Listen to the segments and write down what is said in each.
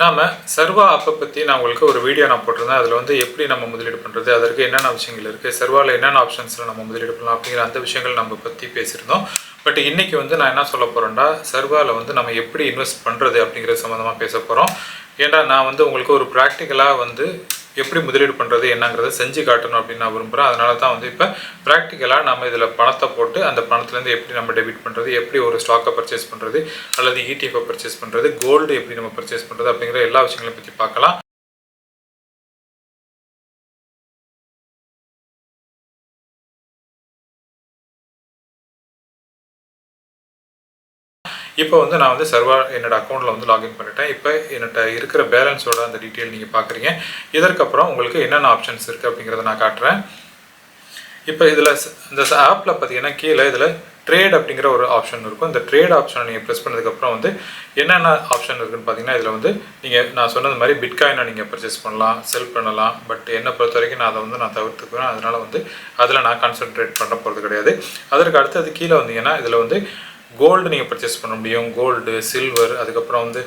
நாம் சர்வா ஆப்பை பற்றி நான் உங்களுக்கு ஒரு வீடியோ நான் போட்டிருந்தேன். அதில் வந்து எப்படி நம்ம முதலீடு பண்ணுறது அதற்கு என்னென்ன விஷயங்கள் இருக்குது சர்வாவில் என்னென்ன ஆப்ஷன்ஸில் நம்ம முதலீடு பண்ணலாம் அப்படிங்கிற அந்த விஷயங்கள் நம்ம பற்றி பேசியிருந்தோம். பட் இன்றைக்கி வந்து நான் என்ன சொல்ல போகிறேன்னா சர்வாவில் வந்து நம்ம எப்படி இன்வெஸ்ட் பண்ணுறது அப்படிங்கிற சம்மந்தமாக பேச போகிறோம் ஏன்னா நான் வந்து உங்களுக்கு ஒரு ப்ராக்டிக்கலாக வந்து எப்படி முதலீடு பண்ணுறது என்னங்கிறத செஞ்சு காட்டணும் அப்படின்னு நான் விரும்புகிறேன் அதனால தான் வந்து இப்போ ப்ராக்டிக்கலாக நம்ம இதில் பணத்தை போட்டு அந்த பணத்துலேருந்து எப்படி நம்ம டெபிட் பண்ணுறது எப்படி ஒரு ஸ்டாக்கை பர்ச்சேஸ் பண்ணுறது அல்லது இடிஎஃப்பை பர்ச்சேஸ் பண்ணுறது கோல்டு எப்படி நம்ம பர்ச்சேஸ் பண்ணுறது அப்படிங்கிற எல்லா விஷயங்களையும் பற்றி பார்க்கலாம். இப்போ வந்து நான் வந்து சர்வா என்னோட அக்கௌண்ட்டில் வந்து லாகின் பண்ணிட்டேன். இப்போ என்னட்ட இருக்கிற பேலன்ஸோட அந்த டீட்டெயில் நீங்கள் பார்க்குறீங்க இதற்கப்புறம் உங்களுக்கு என்னென்ன ஆப்ஷன்ஸ் இருக்குது அப்படிங்கிறத நான் காட்டுறேன். இப்போ இதில் இந்த ஆப்பில் பார்த்தீங்கன்னா கீழே இதில் ட்ரேட் அப்படிங்கிற ஒரு ஆப்ஷன் இருக்கும். இந்த ட்ரேட் ஆப்ஷனை நீங்கள் ப்ரெஸ் பண்ணதுக்கப்புறம் வந்து என்னென்ன ஆப்ஷன் இருக்குன்னு பார்த்தீங்கன்னா இதில் வந்து நீங்கள் நான் சொன்னது மாதிரி பிட்காயினை நீங்கள் பர்ச்சேஸ் பண்ணலாம் செல் பண்ணலாம். பட் என்னை பொறுத்த வரைக்கும் நான் அதை வந்து நான் தவிர்த்துக்குவேன். அதனால் வந்து அதில் நான் கான்சென்ட்ரேட் பண்ண போகிறது கிடையாது. அதற்கு அடுத்தது கீழே வந்தீங்கன்னா இதில் வந்து கோல்டு நீங்கள் பர்ச்சேஸ் பண்ண முடியும் கோல்டு சில்வர் அதுக்கப்புறம் வந்து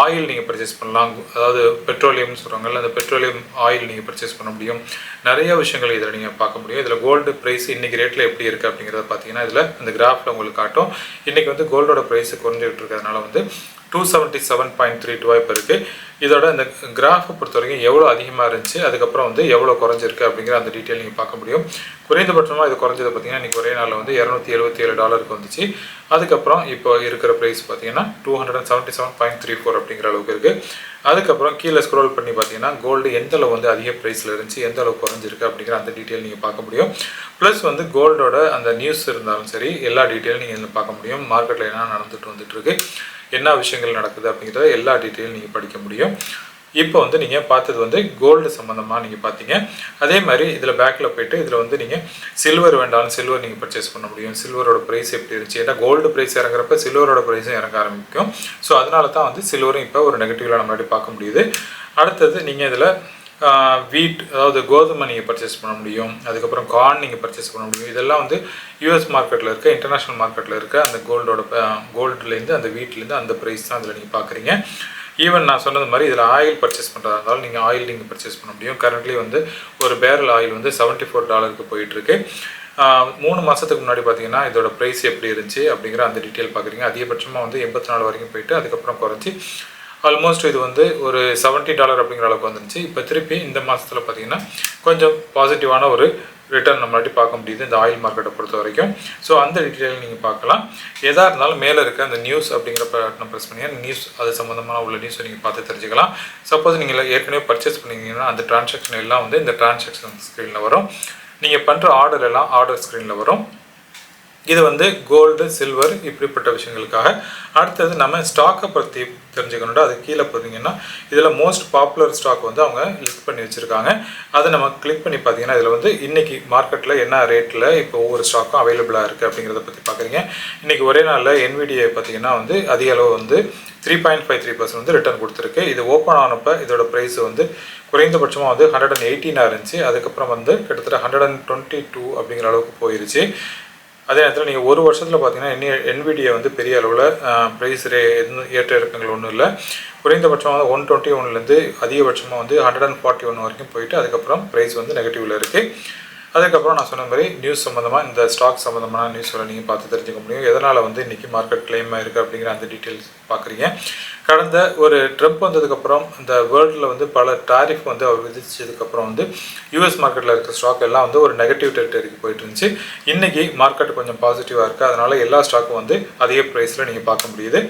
ஆயில் நீங்கள் பர்ச்சேஸ் பண்ணலாம். அதாவது பெட்ரோலியம்னு சொல்கிறாங்கல்ல அந்த பெட்ரோலியம் ஆயில் நீங்கள் பர்ச்சேஸ் பண்ண முடியும். நிறைய விஷயங்கள் இதில் நீங்கள் பார்க்க முடியும். இதில் கோல்டு ப்ரைஸ் இன்றைக்கி ரேட்டில் எப்படி இருக்குது அப்படிங்கிறத பார்த்தீங்கன்னா இதில் இந்த கிராஃபில் உங்களுக்கு காட்டும். இன்றைக்கி வந்து கோல்டோட ப்ரைஸ் குறைஞ்சிக்கிட்டு இருக்கிறதுனால வந்து two seventy seven point three two இப்போ இருக்குது இதோட இந்த கிராஃபை பொறுத்த வரைக்கும் எவ்வளோ அதிகமாக இருந்துச்சு அதுக்கப்புறம் வந்து எவ்வளோ குறைஞ்சிருக்கு அப்படிங்கிற அந்த டீட்டெயில் நீங்கள் பார்க்க முடியும். குறைந்தபட்சமாக இது குறைஞ்சது பார்த்தீங்கன்னா இன்றைக்கி ஒரே நாளில் வந்து இரநூத்தி எழுபத்தி ஏழு டாலருக்கு வந்துச்சு. அதுக்கப்புறம் இப்போ இருக்கிற ப்ரைஸ் பார்த்தீங்கன்னா two hundred and seventy seven point three four அப்படிங்கிற அளவுக்கு இருக்குது அதுக்கப்புறம் கீழே ஸ்க்ரோல் பண்ணி பார்த்தீங்கன்னா கோல்டு எந்த அளவு வந்து அதிக ப்ரைஸில் இருந்துச்சு எந்த அளவு குறைஞ்சிருக்கு அப்படிங்கிற அந்த டீட்டெயில் நீங்கள் பார்க்க முடியும். ப்ளஸ் வந்து கோல்டோட அந்த நியூஸ் இருந்தாலும் சரி எல்லா டீட்டெயிலும் நீங்கள் இதில் பார்க்க முடியும். மார்க்கெட்டில் என்ன நடந்துட்டு வந்துட்டு இருக்கு. என்ன விஷயங்கள் நடக்குது அப்படிங்கிறத எல்லா டீட்டெயிலும் நீங்கள் படிக்க முடியும். இப்போ வந்து நீங்கள் பார்த்தது வந்து கோல்டு சம்மந்தமாக நீங்கள் பார்த்தீங்க. அதே மாதிரி இதில் பேக்கில் போயிட்டு இதில் வந்து நீங்கள் சில்வர் வேண்டாலும் சில்வர் நீங்கள் பர்ச்சேஸ் பண்ண முடியும். சில்வரோட ப்ரைஸ் எப்படி இருந்துச்சு? ஏன்னா கோல்டு ப்ரைஸ் இறங்குறப்ப சில்வரோட ப்ரைஸும் இறங்க ஆரம்பிக்கும். ஸோ அதனால தான் வந்து சில்வரும் இப்போ ஒரு நெகட்டிவில் நம்மளாடி பார்க்க முடியுது. அடுத்தது நீங்கள் இதில் வீட் அதாவது கோதுமை நீங்கள் பர்ச்சேஸ் பண்ண முடியும். அதுக்கப்புறம் கார்ன் நீங்கள் பர்ச்சேஸ் பண்ண முடியும். இதெல்லாம் வந்து யூஎஸ் மார்க்கெட்டில் இருக்க இன்டர்நேஷ்னல் மார்க்கெட்டில் இருக்க அந்த கோல்டோட கோல்டுலேருந்து அந்த வீட்லேருந்து அந்த ப்ரைஸ் தான் அதில் நீங்கள் பார்க்குறீங்க ஈவன் நான் சொன்னது மாதிரி இதில் ஆயில் பர்ச்சேஸ் பண்ணுறதா இருந்தாலும் நீங்கள் ஆயில் நீங்கள் பர்ச்சேஸ் பண்ண முடியும். கரண்ட்லி வந்து ஒரு பேரல் ஆயில் வந்து செவன்ட்டி ஃபோர் டாலருக்கு போயிட்டுருக்கு மூணு மாதத்துக்கு முன்னாடி பார்த்தீங்கன்னா இதோட ப்ரைஸ் எப்படி இருந்துச்சு அப்படிங்கிற அந்த டீட்டெயில் பார்க்குறீங்க அதிகபட்சமாக வந்து எண்பத்தி நாலு வரைக்கும் போயிட்டு அதுக்கப்புறம் குறைஞ்சி ஆல்மோஸ்ட் இது வந்து ஒரு செவன்ட்டி டாலர் அப்படிங்கிற அளவுக்கு வந்துருந்துச்சு இப்போ திருப்பி இந்த மாதத்தில் பார்த்தீங்கன்னா கொஞ்சம் பாசிட்டிவான ஒரு ரிட்டர்ன் நம்மளாட்டி பார்க்க முடியுது இந்த ஆயில் மார்க்கெட்டை பொறுத்த வரைக்கும். ஸோ அந்த டீட்டெயில் நீங்கள் பார்க்கலாம். எதாக இருந்தாலும் மேலே இருக்க அந்த நியூஸ் அப்படிங்கிற பட்டன் ப்ரெஸ் பண்ணி நியூஸ் அது சம்மந்தமான உள்ள நியூஸை நீங்கள் பார்த்து தெரிஞ்சுக்கலாம். சப்போஸ் நீங்கள் ஏற்கனவே பர்ச்சேஸ் பண்ணிங்கன்னா அந்த டிரான்சாக்ஷன் எல்லாம் வந்து இந்த டிரான்சாக்ஷன் ஸ்க்ரீனில் வரும். நீங்கள் பண்ணுற ஆர்டர் எல்லாம் ஆர்டர் ஸ்க்ரீனில் வரும். இது வந்து கோல்டு சில்வர் இப்படிப்பட்ட விஷயங்களுக்காக. அடுத்தது நம்ம ஸ்டாக்கை பற்றி தெரிஞ்சுக்கணும்னா அது கீழே பார்த்தீங்கன்னா இதில் மோஸ்ட் பாப்புலர் ஸ்டாக் வந்து அவங்க லிஸ்ட் பண்ணி வச்சுருக்காங்க. அதை நம்ம கிளிக் பண்ணி பார்த்தீங்கன்னா இதில் வந்து இன்றைக்கி மார்க்கெட்டில் என்ன ரேட்டில் இப்போ ஒவ்வொரு ஸ்டாக்கும் அவைலபிளாக இருக்குது அப்படிங்கிறத பற்றி பார்க்குறீங்க. இன்றைக்கி ஒரே நாளில் என்விடியை பார்த்தீங்கன்னா வந்து அதிக அளவு வந்து three point five three percent வந்து ரிட்டர்ன் கொடுத்துருக்கு. இது ஓப்பன் ஆனப்போ இதோட ப்ரைஸ் வந்து குறைந்தபட்சமாக வந்து ஹண்ட்ரட் அண்ட் எயிட்டீனாக இருந்துச்சு. அதுக்கப்புறம் வந்து கிட்டத்தட்ட ஹண்ட்ரட் அண்ட் டுவெண்ட்டி டூ அப்படிங்கிற அளவுக்கு போயிருச்சு. அதே நேரத்தில் நீங்கள் ஒரு வருஷத்தில் பார்த்தீங்கன்னா என் என்விடியை வந்து பெரிய அளவில் ப்ரைஸ் ரே எதுவும் ஏற்ற இறக்கங்கள் ஒன்றும் இல்லை. குறைந்தபட்சமாக வந்து ஒன் டுவெண்ட்டி ஒன்லேருந்து அதிகபட்சமாக வந்து ஹண்ட்ரட் அண்ட் ஃபார்ட்டி ஒன் வரைக்கும் போயிட்டு அதுக்கப்புறம் ப்ரைஸ் வந்து நெகட்டிவில் இருக்குது அதுக்கப்புறம் நான் சொன்ன மாதிரி நியூஸ் சம்மந்தமாக இந்த ஸ்டாக் சம்மந்தமான நியூஸ்களை நீங்கள் பார்த்து தெரிஞ்சுக்க முடியும். எதனால் வந்து இன்றைக்கி மார்க்கெட் கிளைமாக இருக்குது அப்படிங்கிற அந்த டீட்டெயில்ஸ் பார்க்குறீங்க. கடந்த ஒரு ட்ரம்ப் வந்ததுக்கப்புறம் இந்த வேர்ல்டில் வந்து பல டாரிஃப் வந்து அவர் விதிச்சதுக்கப்புறம் வந்து யூஎஸ் மார்க்கெட்டில் இருக்கிற ஸ்டாக் எல்லாம் வந்து ஒரு நெகட்டிவ் டெரிட்டரிக்கு போயிட்டு இருந்துச்சு. இன்றைக்கி மார்க்கெட் கொஞ்சம் பாசிட்டிவாக இருக்குது அதனால் எல்லா ஸ்டாக்கும் வந்து அதிக ப்ரைஸில் நீங்கள் பார்க்க முடியுது.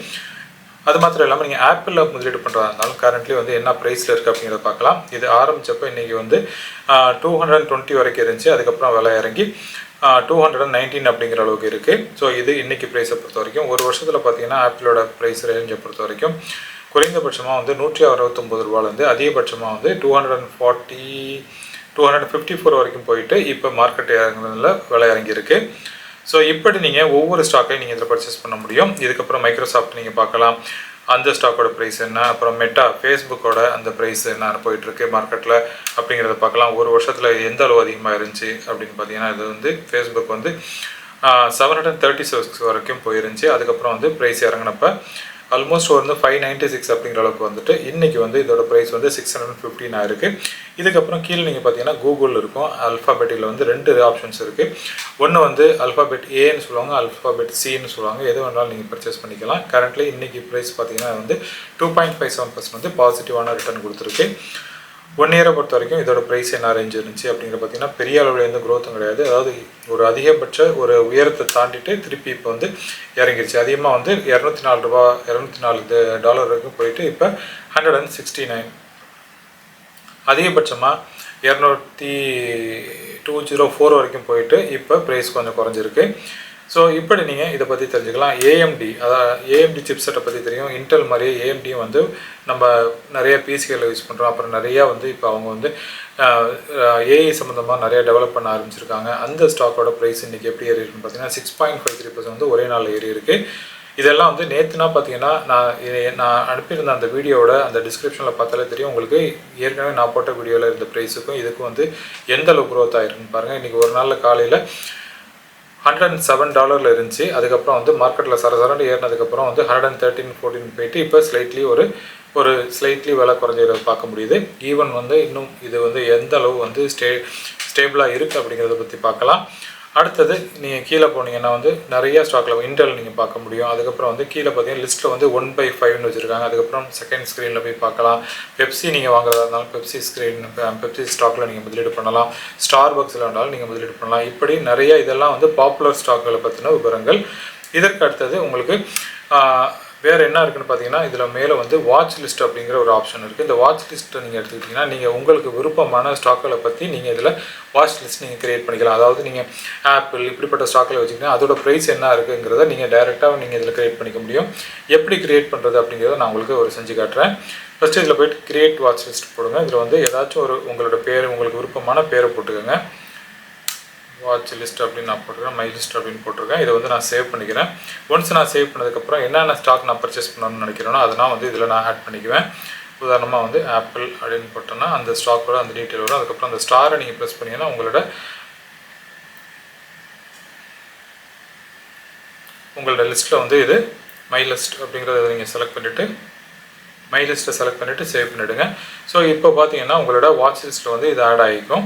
அது மாத்திரம் இல்லாமல் நீங்கள் ஆப்பிளில் முதலீடு பண்ணுறதா இருந்தாலும் கரண்ட்லி வந்து என்ன ப்ரைஸில் இருக்குது அப்படிங்கிறத பார்க்கலாம். இது ஆரம்பித்தப்போ இன்றைக்கி வந்து டூ ஹண்ட்ரட் அண்ட் டுவெண்ட்டி வரைக்கும் இருந்துச்சு. அதுக்கப்புறம் விலை இறங்கி டூ ஹண்ட்ரட் அண்ட் நைன்டீன் அப்படிங்கிற அளவுக்கு இருக்குது ஸோ இது இன்றைக்கி ப்ரைஸை பொறுத்த வரைக்கும். ஒரு வருஷத்தில் பார்த்தீங்கன்னா ஆப்பிளோட ப்ரைஸ் ரேஞ்சை பொறுத்த வரைக்கும் குறைந்தபட்சமாக வந்து நூற்றி அறுபத்தொம்பது ரூபாலேருந்து அதிகபட்சமாக வந்து two hundred and forty two hundred fifty four வரைக்கும் போயிட்டு இப்போ மார்க்கெட் இறங்குறதுல விலை இறங்கியிருக்கு. ஸோ இப்படி நீங்கள் ஒவ்வொரு ஸ்டாக்கையும் நீங்கள் இதில் பர்ச்சேஸ் பண்ண முடியும். இதுக்கப்புறம் மைக்ரோசாஃப்ட் நீங்கள் பார்க்கலாம். அந்த ஸ்டாக்கோட ப்ரைஸ் என்ன? அப்புறம் மெட்டா ஃபேஸ்புக்கோட அந்த ப்ரைஸ் என்ன போயிட்டுருக்கு மார்க்கெட்டில் அப்படிங்கிறத பார்க்கலாம். ஒரு வருஷத்தில் எந்த அளவு அதிகமாக இருந்துச்சு அப்படின்னு பார்த்தீங்கன்னா இது வந்து ஃபேஸ்புக் வந்து செவன் ஹண்ட்ரட் தேர்ட்டி சிக்ஸ் வரைக்கும் போயிருந்துச்சு. அதுக்கப்புறம் வந்து ப்ரைஸ் இறங்கினப்போ ஆல்மோஸ்ட் வந்து ஃபைவ் நைன்ட்டி சிக்ஸ் அப்படிங்கிற அளவுக்கு வந்துட்டு இன்றைக்கி வந்து இதோட ப்ரைஸ் வந்து சிக்ஸ் ஹண்ட்ரட் ஃபிஃப்டின் ஆயிருக்கு இதுக்கப்புறம் கீழே நீங்கள் பார்த்தீங்கன்னா கூகுள் இருக்கும் அல்ஃபாபெட்டில் வந்து ரெண்டு ஆப்ஷன்ஸ் இருக்குது ஒன்று வந்து அல்ஃபாபெட் ஏன்னு சொல்லுவாங்க அல்ஃபாபெட் சின்னு சொல்லுவாங்க. எது வேணாலும் நீங்கள் பர்ச்சேஸ் பண்ணிக்கலாம். கரண்ட்லி இன்றைக்கி ப்ரைஸ் பார்த்தீங்கன்னா வந்து two point five seven percent வந்து பாசிட்டிவான ரிட்டர்ன் கொடுத்துருக்கு. ஒன் இயரை பொறுத்த வரைக்கும் இதோட ப்ரைஸ் என்ன ரேஞ்ச் இருந்துச்சு அப்படிங்கிற பார்த்தீங்கன்னா பெரிய அளவில் எந்த க்ரோத்தும் கிடையாது. அதாவது ஒரு அதிகபட்ச ஒரு உயரத்தை தாண்டிட்டு திருப்பி இப்போ வந்து இறங்கிருச்சு. அதிகமாக வந்து இரநூத்தி நாலு ரூபா இரநூத்தி நாலு டாலர் வரைக்கும் போயிட்டு இப்போ ஹண்ட்ரட் அண்ட் சிக்ஸ்டி நைன் அதிகபட்சமாக இரநூத்தி டூ ஜீரோ ஃபோர் வரைக்கும் போயிட்டு இப்போ ப்ரைஸ் கொஞ்சம் குறைஞ்சிருக்கு. ஸோ இப்படி நீங்கள் இதை பற்றி தெரிஞ்சுக்கலாம். ஏஎம்டி அதாவது ஏஎம்டி சிப்செட்டை பற்றி தெரியும். இன்டெல் மாதிரியே ஏஎம்டியும் வந்து நம்ம நிறைய பிசிகளில் யூஸ் பண்ணுறோம் அப்புறம் நிறையா வந்து இப்போ அவங்க வந்து ஏஐ சம்மந்தமாக நிறைய டெவலப் பண்ண ஆரம்பிச்சிருக்காங்க. அந்த ஸ்டாக்கோட ப்ரைஸ் இன்றைக்கி எப்படி ஏறி இருக்குன்னு பார்த்தீங்கன்னா six point five three percent வந்து ஒரே நாள் ஏறி இருக்குது இதெல்லாம் வந்து நேற்றுனா பார்த்தீங்கன்னா நான் இது- நான் அனுப்பியிருந்த அந்த வீடியோவோட அந்த டிஸ்கிரிப்ஷனில் பார்த்தாலே தெரியும். உங்களுக்கு ஏற்கனவே நான் போட்ட வீடியோவில் இருந்த ப்ரைஸுக்கும் இதுக்கும் வந்து எந்த அளவு க்ரோத் பாருங்கள் இன்றைக்கி ஒரு நாளில் காலையில் ஹண்ட்ரட் அண்ட் செவன் டாலரில் இருந்துச்சு. அதுக்கப்புறம் வந்து மார்க்கெட்டில் சரசரண்டு ஏறினதுக்கப்புறம் வந்து ஹண்ட்ரட் அண்ட் தேர்ட்டின் ஃபோர்டீன் போயிட்டு இப்போ ஸ்லைட்லி ஒரு ஒரு ஸ்லைட்லி விலை குறைஞ்சிட பார்க்க முடியுது. ஈவன் வந்து இன்னும் இது வந்து எந்த அளவு வந்து ஸ்டே ஸ்டேபிளாக இருக்குது அப்படிங்கிறத பற்றி பார்க்கலாம். அடுத்தது நீங்கள் கீழே போனீங்கன்னா வந்து நிறைய ஸ்டாக்கில் இன்டெல் நீங்கள் பார்க்க முடியும். அதுக்கப்புறம் வந்து கீழே பார்த்தீங்கன்னா லிஸ்ட்டில் வந்து ஒன் பை ஃபைவ்னு வச்சுருக்காங்க. அதுக்கப்புறம் செகண்ட் ஸ்க்ரீனில் போய் பார்க்கலாம். பெப்சி நீங்கள் வாங்குறதா இருந்தாலும் பெப்சி ஸ்க்ரீன் பெப்சி ஸ்டாக்கில் நீங்கள் முதலீடு பண்ணலாம். ஸ்டார் பக்ஸில் வேணாலும் நீங்கள் முதலீடு பண்ணலாம். இப்படி நிறைய இதெல்லாம் வந்து பாப்புலர் ஸ்டாக்குகளை பற்றின விவரங்கள். இதற்கு அடுத்தது உங்களுக்கு வேறு என்ன இருக்குன்னு பார்த்தீங்கன்னா இதில் மேலே வந்து வாட்ச் லிஸ்ட் அப்படிங்கிற ஒரு ஆப்ஷன் இருக்குது இந்த வாட்ச் லிஸ்ட்டை நீங்கள் எடுத்துக்கிட்டிங்கன்னா நீங்கள் உங்களுக்கு விருப்பமான ஸ்டாக்களை பற்றி நீங்கள் இதில் வாட்ச் லிஸ்ட் நீங்கள் கிரியேட் பண்ணிக்கலாம். அதாவது நீங்கள் ஆப்பிள் இப்படிப்பட்ட ஸ்டாக்கில் வச்சுக்கிட்டீங்கன்னா அதோட ப்ரைஸ் என்ன இருக்குங்கிறத நீங்கள் டைரெக்டாக நீங்கள் இதில் கிரியேட் பண்ணிக்க முடியும். எப்படி கிரியேட் பண்ணுறது அப்படிங்கிறத நான் உங்களுக்கு ஒரு செஞ்சு காட்டுறேன். ஃபஸ்ட்டு இதில் போயிட்டு கிரியேட் வாட்ச் லிஸ்ட் போடுங்க. இதில் வந்து ஏதாச்சும் ஒரு உங்களோட பேர் உங்களுக்கு விருப்பமான பேரை போட்டுக்கோங்க. வாட்ச் லிஸ்ட் அப்படின்னு நான் போட்டிருக்கேன் மை லிஸ்ட் அப்படின்னு போட்டிருக்கேன். இதை வந்து நான் சேவ் பண்ணிக்கிறேன். ஒன்ஸ் நான் சேவ் பண்ணதுக்கப்புறம் என்னென்ன ஸ்டாக் நான் பர்ச்சேஸ் பண்ணணும்னு நினைக்கிறேனோ அதெல்லாம் வந்து இதில் நான் ஆட் பண்ணிக்குவேன். உதாரணமாக வந்து ஆப்பிள் அப்படின்னு போட்டோன்னா அந்த ஸ்டாக்கோட அந்த டீட்டெயில் வரும் அதுக்கப்புறம் அந்த ஸ்டாரை நீங்கள் ப்ரெஸ் பண்ணிங்கன்னா உங்களோட உங்களோட லிஸ்ட்டில் வந்து இது மை லிஸ்ட் அப்படிங்கிறத நீங்கள் செலக்ட் பண்ணிவிட்டு மை லிஸ்ட்டை செலக்ட் பண்ணிவிட்டு சேவ் பண்ணிவிடுங்க ஸோ இப்போ பார்த்தீங்கன்னா உங்களோட வாட்ச் லிஸ்ட்டில் வந்து இது ஆட் ஆகிக்கும்.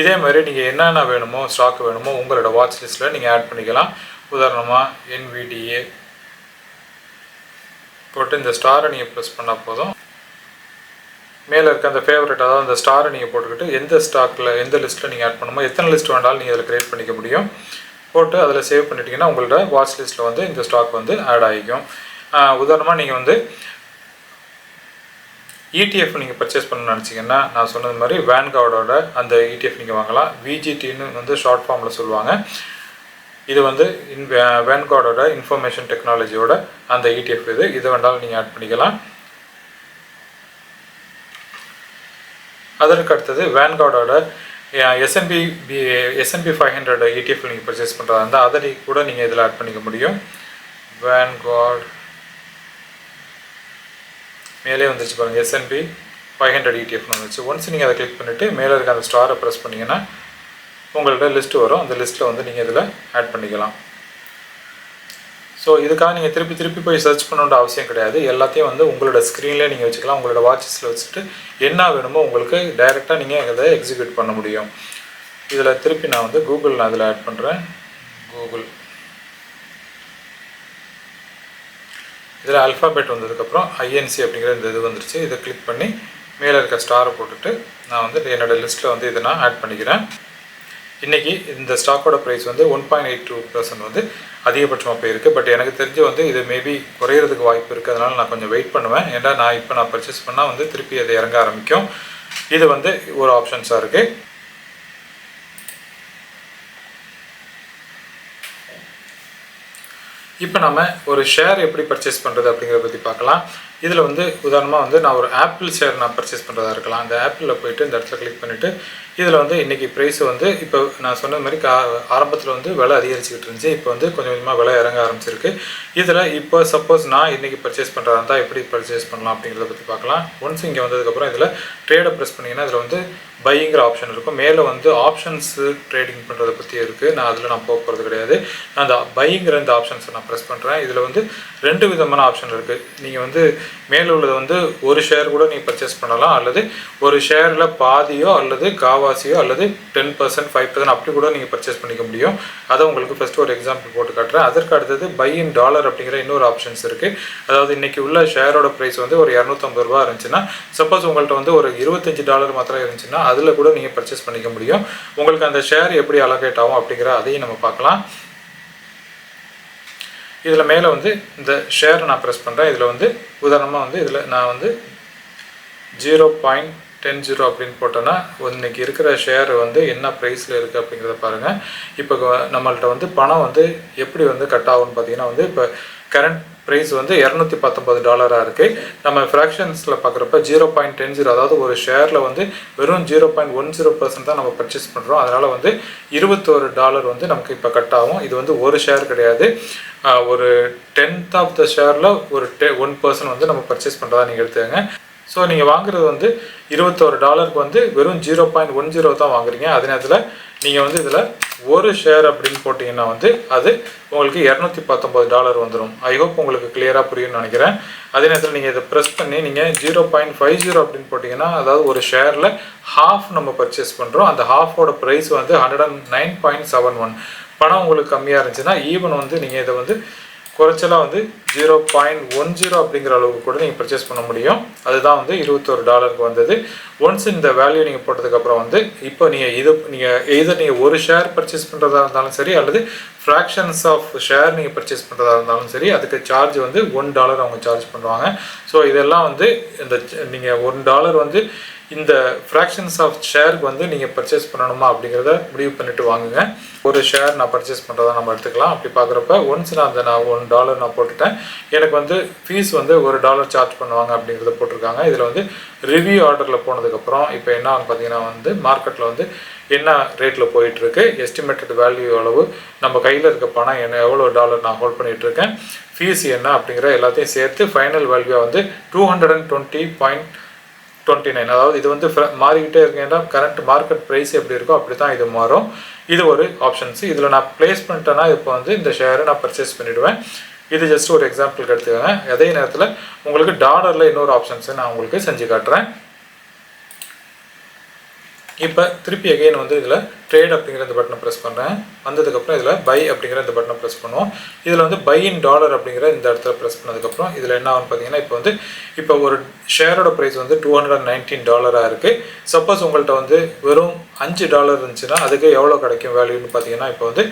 இதே மாதிரி நீங்கள் என்னென்ன வேணுமோ ஸ்டாக் வேணுமோ உங்களோட வாட்ச் லிஸ்ட்டில் நீங்கள் ஆட் பண்ணிக்கலாம். உதாரணமாக என்விடிஏ போட்டு இந்த ஸ்டாரை நீங்கள் ப்ரெஸ் பண்ணால் போதும். மேலே இருக்க அந்த ஃபேவரட் அதாவது அந்த ஸ்டாரை நீங்கள் போட்டுக்கிட்டு எந்த ஸ்டாக்கில் எந்த லிஸ்ட்டில் நீங்கள் ஆட் பண்ணுமோ எத்தனை லிஸ்ட் வேண்டாலும் நீங்கள் அதில் கிரியேட் பண்ணிக்க முடியும். போட்டு அதில் சேவ் பண்ணிட்டீங்கன்னா உங்களோட வாட்ச் லிஸ்ட்டில் வந்து இந்த ஸ்டாக் வந்து ஆட் ஆகிக்கும். உதாரணமாக நீங்கள் வந்து இடிஎஃப் நீங்கள் பர்ச்சேஸ் பண்ணணும்னு நினச்சிங்கன்னா நான் சொன்னது மாதிரி வேன்கார்டோட அந்த இடிஎஃப் நீங்கள் வாங்கலாம். விஜிடின்னு வந்து ஷார்ட் ஃபார்மில் சொல்லுவாங்க. இது வந்து இன் வேன்கார்டோட இன்ஃபர்மேஷன் டெக்னாலஜியோட அந்த இடிஎஃப் இது. இது வேண்டாலும் நீங்கள் ஆட் பண்ணிக்கலாம். அதற்கு அடுத்தது வேன்கார்டோட S and P P S and P five hundred ETF நீங்கள் பர்ச்சேஸ் பண்ணுறதா இருந்தால் அதை கூட நீங்கள் இதில் ஆட் பண்ணிக்க முடியும். வேன்கார்ட் மேலே வந்துருச்சு பாருங்கள் எஸ்என்பி ஃபைவ் ஹண்ட்ரட் இடிஎஃப்னு வந்துச்சு. ஒன்ஸ் நீங்கள் அதை கிளிக் பண்ணிவிட்டு மேலே இருக்க அந்த ஸ்டாரை ப்ரெஸ் பண்ணிங்கன்னா உங்கள்கிட்ட லிஸ்ட் வரும். அந்த லிஸ்ட்டில் வந்து நீங்கள் இதில் ஆட் பண்ணிக்கலாம். ஸோ இதுக்காக நீங்கள் திருப்பி திருப்பி போய் சர்ச் பண்ணணுன்ற அவசியம் கிடையாது. எல்லாத்தையும் வந்து உங்களோட ஸ்க்ரீன்லேயே நீங்கள் வச்சுக்கலாம். உங்களோட வாட்சஸில் வச்சுட்டு என்ன வேணுமோ உங்களுக்கு டைரெக்டாக நீங்கள் அதை எக்ஸிக்யூட் பண்ண முடியும். இதில் திருப்பி நான் வந்து கூகுள் நான் இதில் ஆட் பண்ணுறேன் கூகுள் இதில் அல்ஃபாபெட் வந்ததுக்கப்புறம் ஐஎன்சி அப்படிங்கிற இந்த இது வந்துருச்சு. இதை கிளிக் பண்ணி மேலே இருக்க ஸ்டாரை போட்டுட்டு நான் வந்து என்னோடய லிஸ்ட்டில் வந்து இதை நான் ஆட் பண்ணிக்கிறேன். இன்றைக்கி இந்த ஸ்டாக்கோட ப்ரைஸ் வந்து one point eight two percent வந்து அதிகபட்சமாக போயிருக்கு. பட் எனக்கு தெரிஞ்சு வந்து இது மேபி குறையிறதுக்கு வாய்ப்பு இருக்குது அதனால் நான் கொஞ்சம் வெயிட் பண்ணுவேன். ஏன்னா நான் இப்போ நான் பர்ச்சேஸ் பண்ணால் வந்து திருப்பி அதை இறங்க ஆரம்பிக்கும். இது வந்து ஒரு ஆப்ஷன்ஸாக இருக்குது இப்போ நம்ம ஒரு ஷேர் எப்படி பர்ச்சேஸ் பண்ணுறது அப்படிங்கிறத பற்றி பார்க்கலாம். இதில் வந்து உதாரணமாக வந்து நான் ஒரு ஆப்பிள் ஷேர் நான் பர்ச்சேஸ் பண்ணுறதா இருக்கலாம். அந்த ஆப்பிளில் போயிட்டு இந்த இடத்துல கிளிக் பண்ணிவிட்டு இதில் வந்து இன்றைக்கி ப்ரைஸ் வந்து இப்போ நான் சொன்ன மாதிரி கா ஆரம்பத்தில் வந்து விலை அதிகரிச்சுக்கிட்டு இருந்துச்சு. இப்போ வந்து கொஞ்சம் கொஞ்சமாக விலை இறங்க ஆரம்பிச்சிருக்கு. இதில் இப்போ சப்போஸ் நான் இன்றைக்கி பர்ச்சேஸ் பண்ணுறதா இருந்தால் எப்படி பர்ச்சேஸ் பண்ணலாம் அப்படிங்கிறத பற்றி பார்க்கலாம். ஒன்ஸ் இங்கே வந்ததுக்கப்புறம் இதில் ட்ரேடை ப்ரெஸ் பண்ணிங்கன்னா இதில் வந்து பையிங்கிற ஆப்ஷன் இருக்கும். மேலே வந்து ஆப்ஷன்ஸு ட்ரேடிங் பண்ணுறதை பற்றி இருக்குது நான் அதில் நான் போக போகிறது கிடையாது. நான் அந்த பையிங்கிற இந்த ஆப்ஷன்ஸை நான் ப்ரெஸ் பண்ணுறேன் இதில் வந்து ரெண்டு விதமான ஆப்ஷன் இருக்குது நீங்கள் வந்து மேலே உள்ளது வந்து ஒரு ஷேர் கூட நீங்கள் பர்ச்சேஸ் பண்ணலாம். அல்லது ஒரு ஷேரில் பாதியோ அல்லது காவாசியோ அல்லது டென் பர்சன்ட் ஃபைவ் பர்சன்ட் அப்படி கூட நீங்கள் பர்ச்சேஸ் பண்ணிக்க முடியும். அதை உங்களுக்கு ஃபஸ்ட்டு ஒரு எக்ஸாம்பிள் போட்டு காட்டுறேன். அதற்கு அடுத்தது பை இன் டாலர் அப்படிங்கிற இன்னொரு ஆப்ஷன்ஸ் இருக்குது அதாவது இன்றைக்கி உள்ள ஷேரோட ப்ரைஸ் வந்து ஒரு இரநூத்தம்பது ரூபா இருந்துச்சுன்னா சப்போஸ் உங்கள்கிட்ட வந்து ஒரு இருபத்தஞ்சு டாலர் மாத்திரம் இருந்துச்சுன்னா அதில் கூட நீங்கள் பர்ச்சேஸ் பண்ணிக்க முடியும். உங்களுக்கு அந்த ஷேர் எப்படி அலோகேட் ஆகும் அப்படிங்கிற அதையும் நம்ம பார்க்கலாம். இதில் மேலே வந்து இந்த ஷேர் நான் ப்ரெஸ் பண்ணுறேன் இதில் வந்து உதாரணமாக வந்து இதில் நான் வந்து ஜீரோ பாயிண்ட் டென் ஜீரோ அப்படின்னு போட்டோன்னா இன்னைக்கு இருக்கிற ஷேர் வந்து என்ன ப்ரைஸில் இருக்குது அப்படிங்கிறத பாருங்கள் இப்போ நம்மள்கிட்ட வந்து பணம் வந்து எப்படி வந்து கட் ஆகும்னு பார்த்தீங்கன்னா வந்து இப்போ கரண்ட் ப்ரைஸ் வந்து இரநூத்தி பத்தொம்பது டாலராக இருக்குது நம்ம ஃப்ராக்ஷன்ஸில் பார்க்குறப்ப ஜீரோ பாயிண்ட் டென் ஜீரோ அதாவது ஒரு ஷேரில் வந்து வெறும் zero point one zero percent தான் நம்ம பர்ச்சேஸ் பண்ணுறோம் அதனால் வந்து இருபத்தோரு டாலர் வந்து நமக்கு இப்போ கட் ஆகும். இது வந்து ஒரு ஷேர் கிடையாது. ஒரு டென்த் ஆஃப் த ஷேரில் ஒரு டெ ஒன் பர்சன்ட் வந்து நம்ம பர்ச்சேஸ் பண்ணுறதா நீங்கள் எடுத்துக்கங்க. ஸோ நீங்கள் வாங்குறது வந்து இருபத்தோரு டாலருக்கு வந்து வெறும் ஜீரோ பாயிண்ட் ஒன் ஜீரோ தான் வாங்குறீங்க. அதே நேரத்தில் நீங்கள் வந்து இதில் ஒரு ஷேர் அப்படின்னு போட்டிங்கன்னா வந்து அது உங்களுக்கு இரநூத்தி பத்தொம்பது டாலர் வந்துடும் ஐ ஹோப் உங்களுக்கு கிளியராக புரியும்னு நினைக்கிறேன். அதே நேரத்தில் நீங்கள் இதை ப்ரெஸ் பண்ணி நீங்கள் ஜீரோ பாயிண்ட் ஃபைவ் ஜீரோ அப்படின்னு போட்டிங்கன்னா அதாவது ஒரு ஷேரில் ஹாஃப் நம்ம பர்ச்சேஸ் பண்ணுறோம் அந்த ஹாஃபோட ப்ரைஸ் வந்து hundred and nine point seven one பணம் உங்களுக்கு கம்மியாக இருந்துச்சுன்னா ஈவன் வந்து நீங்கள் இதை வந்து குறைச்சலாக வந்து ஜீரோ பாயிண்ட் ஒன் ஜீரோ அப்படிங்கிற அளவுக்கு கூட நீங்கள் பர்ச்சேஸ் பண்ண முடியும். அதுதான் வந்து இருபத்தொரு டாலருக்கு வந்தது. ஒன்ஸ் இந்த வேல்யூ நீங்கள் போட்டதுக்கப்புறம் வந்து இப்போ நீங்கள் இது நீங்கள் எய்தர் நீங்கள் ஒரு ஷேர் பர்ச்சேஸ் பண்ணுறதா இருந்தாலும் சரி அல்லது ஃப்ராக்ஷன்ஸ் ஆஃப் ஷேர் நீங்கள் பர்ச்சேஸ் பண்ணுறதா இருந்தாலும் சரி அதுக்கு சார்ஜ் வந்து ஒன் டாலர் அவங்க சார்ஜ் பண்ணுவாங்க. ஸோ இதெல்லாம் வந்து இந்த நீங்கள் ஒன் டாலர் வந்து இந்த ஃப்ராக்ஷன்ஸ் ஆஃப் ஷேருக்கு வந்து நீங்கள் பர்ச்சேஸ் பண்ணணுமா அப்படிங்கிறத முடிவு பண்ணிட்டு வாங்குங்க. ஒரு ஷேர் நான் பர்ச்சேஸ் பண்ணுறதா நம்ம எடுத்துக்கலாம். அப்படி பார்க்குறப்ப ஒன்ஸ் நான் அந்த நான் ஒன் டாலர் நான் போட்டுட்டேன். எனக்கு வந்து ஃபீஸ் வந்து ஒரு டாலர் சார்ஜ் பண்ணுவாங்க அப்படிங்கிறத போட்டிருக்காங்க. இதில் வந்து ரிவ்யூ ஆர்டரில் போனதுக்கப்புறம் இப்போ என்ன ஆகும் பார்த்தீங்கன்னா வந்து மார்க்கெட்டில் வந்து என்ன ரேட்டில் போயிட்டுருக்கு எஸ்டிமேட்டட் வேல்யூ அளவு நம்ம கையில் இருக்க பணம் என்ன எவ்வளோ டாலர் நான் ஹோல்ட் பண்ணிகிட்ருக்கேன் ஃபீஸ் என்ன அப்படிங்கிற எல்லாத்தையும் சேர்த்து ஃபைனல் வேல்யூவாக வந்து two hundred and twenty point twenty nine அதாவது இது வந்து மாறிக்கிட்டே இருக்கேன்னா கரண்ட் மார்க்கெட் ப்ரைஸ் எப்படி இருக்கோ அப்படி தான் இது மாறும். இது ஒரு ஆப்ஷன்ஸ் இதில் நான் ப்ளேஸ் பண்ணிட்டேன்னா இப்போ வந்து இந்த ஷேரை நான் பர்ச்சேஸ் பண்ணிவிடுவேன் இது ஜஸ்ட் ஒரு எக்ஸாம்பிளுக்கு எடுத்துக்கோங்க. அதே நேரத்தில் உங்களுக்கு டாலரில் இன்னொரு ஆப்ஷன்ஸை நான் உங்களுக்கு செஞ்சு காட்டுறேன். இப்போ திருப்பி அகைன் வந்து இதில் ட்ரேட் அப்படிங்கிற இந்த பட்டனை ப்ரெஸ் பண்ணுறேன் வந்ததுக்கப்புறம் இதில் பை அப்படிங்கிற இந்த பட்டனை ப்ரெஸ் பண்ணுவோம். இதில் வந்து பை இன் டாலர் அப்படிங்கிற இந்த இடத்துல ப்ரெஸ் பண்ணதுக்கப்புறம் இதில் என்ன ஆகும் பார்த்தீங்கன்னா இப்போ வந்து இப்போ ஒரு ஷேரோட ப்ரைஸ் வந்து டூ ஹண்ட்ரட் நைன்டீன் டாலராக இருக்குது சப்போஸ் உங்கள்கிட்ட வந்து வெறும் அஞ்சு டாலர் இருந்துச்சுன்னா அதுக்கு எவ்வளோ கிடைக்கும் வேல்யூன்னு பார்த்தீங்கன்னா இப்போ வந்து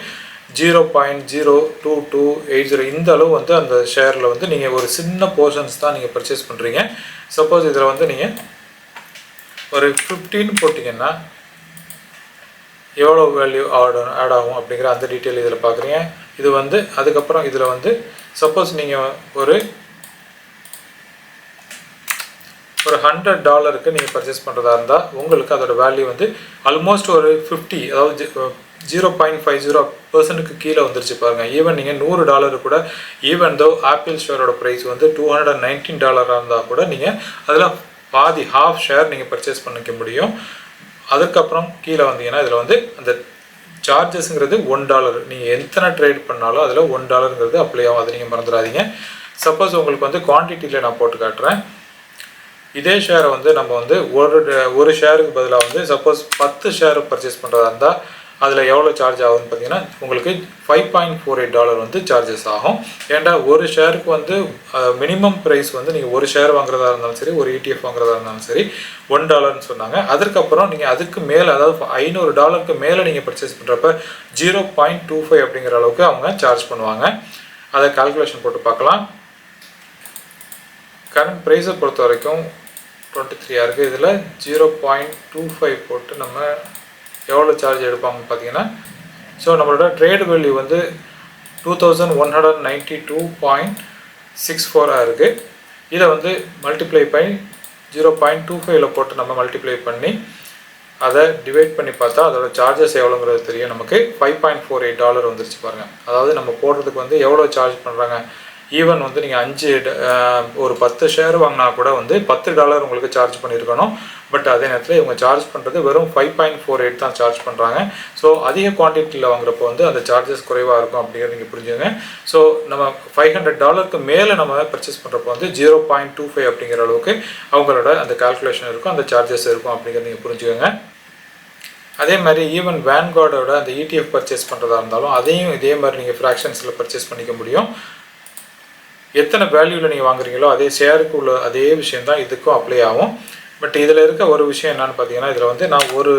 zero point zero two two eight zero இந்த அளவு வந்து அந்த ஷேரில் வந்து நீங்கள் ஒரு சின்ன போர்ஷன்ஸ் தான் நீங்கள் பர்ச்சேஸ் பண்ணுறீங்க சப்போஸ் இதில் வந்து நீங்கள் ஒரு ஃபிஃப்டின்னு போட்டிங்கன்னா எவ்வளோ வேல்யூ ஆட் ஆட் ஆகும் அப்படிங்கிற அந்த டீட்டெயில் இதில் பார்க்குறீங்க இது வந்து அதுக்கப்புறம் இதில் வந்து சப்போஸ் நீங்கள் ஒரு ஒரு ஹண்ட்ரட் டாலருக்கு நீங்கள் பர்ச்சேஸ் பண்ணுறதா இருந்தால் உங்களுக்கு அதோட வேல்யூ வந்து ஆல்மோஸ்ட் ஒரு ஃபிஃப்டி அதாவது ஜீரோ பாயிண்ட் ஃபைவ் ஜீரோ பர்சன்ட்டுக்கு கீழே வந்துருச்சு பாருங்கள் ஈவன் நீங்கள் நூறு டாலர் கூட ஈவன் தோ ஆப்பிள் ஷேரோட ப்ரைஸ் வந்து டூ ஹண்ட்ரட் அண்ட் நைன்டீன் டாலராக இருந்தால் கூட நீங்கள் அதில் பாதி ஹாஃப் ஷேர் நீங்கள் பர்ச்சேஸ் பண்ணிக்க முடியும். அதுக்கப்புறம் கீழே வந்தீங்கன்னா இதில் வந்து அந்த சார்ஜஸ்ங்கிறது ஒன் டாலர் நீங்கள் எத்தனை ட்ரேட் பண்ணாலும் அதில் ஒன் டாலருங்கிறது அப்ளை ஆகும் அதை நீங்கள் மறந்துடாதீங்க. சப்போஸ் உங்களுக்கு வந்து குவான்டிட்டியில் நான் போட்டு காட்டுறேன். இதே ஷேரை வந்து நம்ம வந்து ஒரு ஒரு ஷேருக்கு பதிலாக வந்து சப்போஸ் பத்து ஷேர் பர்ச்சேஸ் பண்ணுறதா இருந்தால் அதில் எவ்வளோ சார்ஜ் ஆகுதுன்னு பார்த்தீங்கன்னா உங்களுக்கு five point four eight dollar வந்து சார்ஜஸ் ஆகும். ஏன்டா ஒரு ஷேருக்கு வந்து மினிமம் ப்ரைஸ் வந்து நீங்கள் ஒரு ஷேர் வாங்குறதா இருந்தாலும் சரி ஒரு இடிஎஃப் வாங்குறதா இருந்தாலும் சரி ஒன் டாலர்னு சொன்னாங்க. அதுக்கப்புறம் நீங்கள் அதுக்கு மேலே அதாவது ஐநூறு டாலருக்கு மேலே நீங்கள் பர்ச்சேஸ் பண்ணுறப்ப ஜீரோ பாயிண்ட் டூ ஃபைவ் அப்படிங்கிற அளவுக்கு அவங்க சார்ஜ் பண்ணுவாங்க. அதை கால்குலேஷன் போட்டு பார்க்கலாம். கரண்ட் ப்ரைஸை பொறுத்த வரைக்கும் டுவெண்ட்டி த்ரீயாக இருக்குது இதில் ஜீரோ பாயிண்ட் டூ ஃபைவ் போட்டு நம்ம எவ்வளோ சார்ஜ் எடுப்பாங்கன்னு பார்த்தீங்கன்னா ஸோ நம்மளோட ட்ரேட் வேல்யூ வந்து two thousand one hundred ninety two point six ஃபோராக இருக்குது இதை வந்து மல்டிப்ளை பண்ணி ஜீரோ பாயிண்ட் டூ ஃபைவ்ல போட்டு நம்ம மல்டிப்ளை பண்ணி அதை டிவைட் பண்ணி பார்த்தா அதோட சார்ஜஸ் எவ்வளோங்கிறது தெரியும். நமக்கு five point four eight dollar வந்துருச்சு பாருங்கள் அதாவது நம்ம போடுறதுக்கு வந்து எவ்வளோ சார்ஜ் பண்ணுறாங்க ஈவன் வந்து நீங்கள் அஞ்சு ஒரு பத்து ஷேர் வாங்கினா கூட வந்து பத்து டாலர் உங்களுக்கு சார்ஜ் பண்ணியிருக்கணும் பட் அதே நேரத்தில் இவங்க சார்ஜ் பண்ணுறது வெறும் ஃபைவ் பாயிண்ட் ஃபோர் எயிட் தான் சார்ஜ் பண்ணுறாங்க ஸோ அதிக குவான்டிட்டியில் வாங்குறப்போ வந்து அந்த சார்ஜஸ் குறைவாக இருக்கும் அப்படிங்கிறது நீங்கள் புரிஞ்சுங்க ஸோ நம்ம ஃபைவ் ஹண்ட்ரட் டாலருக்கு மேலே நம்ம பர்ச்சேஸ் பண்ணுறப்போ வந்து ஜீரோ பாயிண்ட் டூ ஃபைவ் அப்படிங்கிற அளவுக்கு அவங்களோட அந்த கால்குலேஷன் இருக்கும் அந்த சார்ஜஸ் இருக்கும் அப்படிங்கிறத நீங்கள் புரிஞ்சுக்கோங்க. அதே மாதிரி ஈவன் வேன்கார்டோட அந்த இடிஎஃப் பர்ச்சேஸ் பண்ணுறதா இருந்தாலும் அதையும் இதே மாதிரி நீங்கள் ஃப்ராக்ஷன்ஸில் பர்ச்சேஸ் பண்ணிக்க முடியும். எத்தனை வேல்யூவில் நீங்கள் வாங்குறீங்களோ அதே ஷேருக்கு உள்ள அதே விஷயம் தான் இதுக்கும் அப்ளை ஆகும். பட் இதில் இருக்க ஒரு விஷயம் என்னன்னு பார்த்தீங்கன்னா இதில் வந்து நான் ஒரு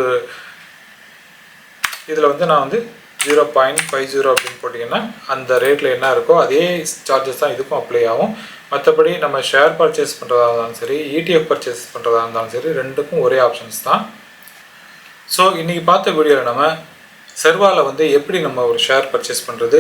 இதில் வந்து நான் வந்து ஜீரோ பாயிண்ட் ஃபைவ் ஜீரோ அப்படின்னு போட்டிங்கன்னா அந்த ரேட்டில் என்ன இருக்கோ அதே சார்ஜஸ் தான் இதுக்கும் அப்ளை ஆகும். மற்றபடி நம்ம ஷேர் பர்ச்சேஸ் பண்ணுறதா இருந்தாலும் சரி இடிஎஃப் பர்ச்சேஸ் பண்ணுறதா இருந்தாலும் சரி ரெண்டுக்கும் ஒரே ஆப்ஷன்ஸ் தான். ஸோ இன்றைக்கி பார்த்த வீடியோவில் நம்ம செர்வாவில் வந்து எப்படி நம்ம ஒரு ஷேர் பர்ச்சேஸ் பண்ணுறது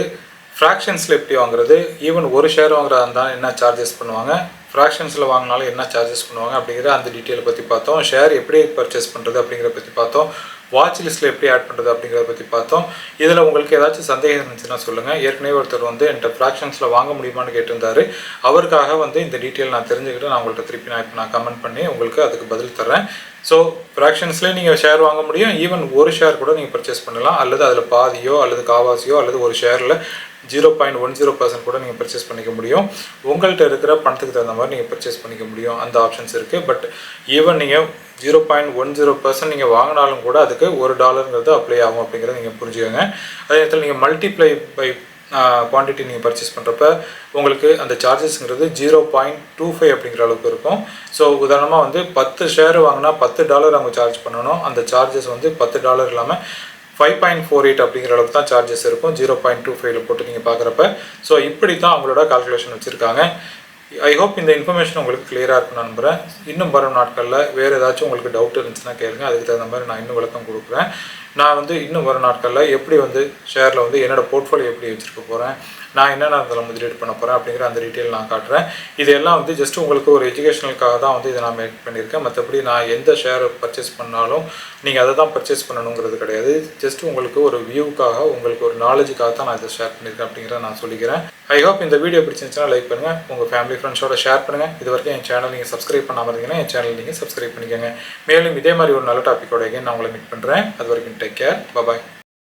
ஃப்ராக்ஷன்ஸில் எப்படி வாங்குறது ஈவன் ஒரு ஷேர் வாங்குறதா இருந்தால் என்ன சார்ஜஸ் பண்ணுவாங்க? ஃப்ராக்ஷன்ஸில் வாங்கினாலும் என்ன சார்ஜஸ் பண்ணுவாங்க அப்படிங்கிற அந்த டீட்டெயிலை பற்றி பார்த்தோம். ஷேர் எப்படி பர்ச்சேஸ் பண்ணுறது அப்படிங்கிறத பற்றி பார்த்தோம். வாட்ச் லிஸ்ட்டில் எப்படி ஆட் பண்ணுறது அப்படிங்கிறத பற்றி பார்த்தோம். இதில் உங்களுக்கு ஏதாச்சும் சந்தேகம் இருந்துச்சுன்னா சொல்லுங்கள் ஏற்கனவே ஒருத்தர் வந்து என்கிட்ட ஃப்ராக்ஷன்ஸில் வாங்க முடியுமான்னு கேட்டிருந்தாரு. அவருக்காக வந்து இந்த டீட்டெயில் நான் தெரிஞ்சுக்கிட்டு நான் உங்கள்கிட்ட திருப்பி நான் இப்போ நான் கமெண்ட் பண்ணி உங்களுக்கு அதுக்கு பதில் தரேன் ஸோ ஃப்ராக்ஷன்ஸ்லேயே நீங்கள் ஷேர் வாங்க முடியும். ஈவன் ஒரு ஷேர் கூட நீங்கள் பர்ச்சேஸ் பண்ணலாம். அல்லது அதில் பாதியோ அல்லது காவாசியோ அல்லது ஒரு ஷேரில் zero point one zero percent கூட நீங்கள் பர்ச்சேஸ் பண்ணிக்க முடியும். உங்கள்கிட்ட இருக்கிற பணத்துக்கு தகுந்த மாதிரி நீங்கள் பர்ச்சேஸ் பண்ணிக்க முடியும். அந்த ஆப்ஷன்ஸ் இருக்குது பட் ஈவன் நீங்கள் zero point one zero percent நீங்கள் வாங்கினாலும் கூட அதுக்கு ஒரு டாலருங்கிறது அப்ளை ஆகும் அப்படிங்கிறத நீங்கள் புரிஞ்சுக்கோங்க. அதே நேரத்தில் நீங்கள் மல்டிப்ளை பை குவான்டிட்டி நீங்கள் பர்ச்சேஸ் பண்ணுறப்ப உங்களுக்கு அந்த சார்ஜஸ்ங்கிறது ஜீரோ பாயிண்ட் டூ ஃபைவ் அப்படிங்கிற அளவுக்கு இருக்கும். ஸோ உதாரணமாக வந்து பத்து ஷேர் வாங்கினா பத்து டாலர் அவங்க சார்ஜ் பண்ணணும். அந்த சார்ஜஸ் வந்து பத்து டாலர் இல்லாமல் ஃபைவ் பாயிண்ட் ஃபோர் எயிட் அப்படிங்கிற அளவுக்கு தான் சார்ஜஸ் இருக்கும். ஜீரோ பாயிண்ட் டூ ஃபைவ்ல போட்டு நீங்கள் பார்க்குறப்ப. ஸோ இப்படி தான் அவங்களோட கால்குலேஷன் வச்சுருக்காங்க. ஐ ஹோப் இந்த இன்ஃபர்மேஷன் உங்களுக்கு கிளியராக இருக்கும்னு நம்புகிறேன் இன்னும் வரும் நாட்களில் வேறு ஏதாச்சும் உங்களுக்கு டவுட் இருந்துச்சுன்னா கேளுங்க. அதுக்கு தகுந்த மாதிரி நான் இன்னும் விளக்கம் கொடுக்குறேன். நான் வந்து இன்னும் வர நாட்களில் எப்படி வந்து ஷேரில் வந்து என்னோடய போர்ட்ஃபோலியோ எப்படி வச்சுருக்க போகிறேன் நான் என்னென்ன அதில் முதலீடு பண்ண போகிறேன் அப்படிங்கிற அந்த டீட்டெயில் நான் காட்டுறேன். இதெல்லாம் வந்து ஜஸ்ட் உங்களுக்கு ஒரு எஜுகேஷனலுக்காக தான் வந்து இதை நான் மேக் பண்ணியிருக்கேன். மற்றபடி நான் எந்த ஷேர் பர்ச்சேஸ் பண்ணாலும் நீங்கள் அதை தான் பர்ச்சேஸ் பண்ணணுங்கிறது கிடையாது. ஜஸ்ட் உங்களுக்கு ஒரு வியூவுக்காக உங்களுக்கு ஒரு நாலேஜுக்காக தான் நான் இதை ஷேர் பண்ணியிருக்கேன் அப்படிங்கிறத நான் சொல்லிக்கிறேன். ஐ ஹோப் இந்த வீடியோ பிடிச்சிருந்துச்சுன்னா லைக் பண்ணுங்கள் உங்கள் ஃபேமிலி ஃப்ரெண்ட்ஸோட ஷேர் பண்ணுங்கள் இது வரைக்கும் என் சேனல் நீங்கள் சப்ஸ்கிரைப் பண்ணாமல் இருந்தீங்கன்னா என் சேனல் நீங்கள் சப்ஸ்கிரைப் பண்ணிக்கோங்க. மேலும் இதே மாதிரி ஒரு நல்ல டாப்பிக்கோட நான் உங்களை மீட் பண்ணுறேன் அது வரைக்கும் Take care. Bye bye.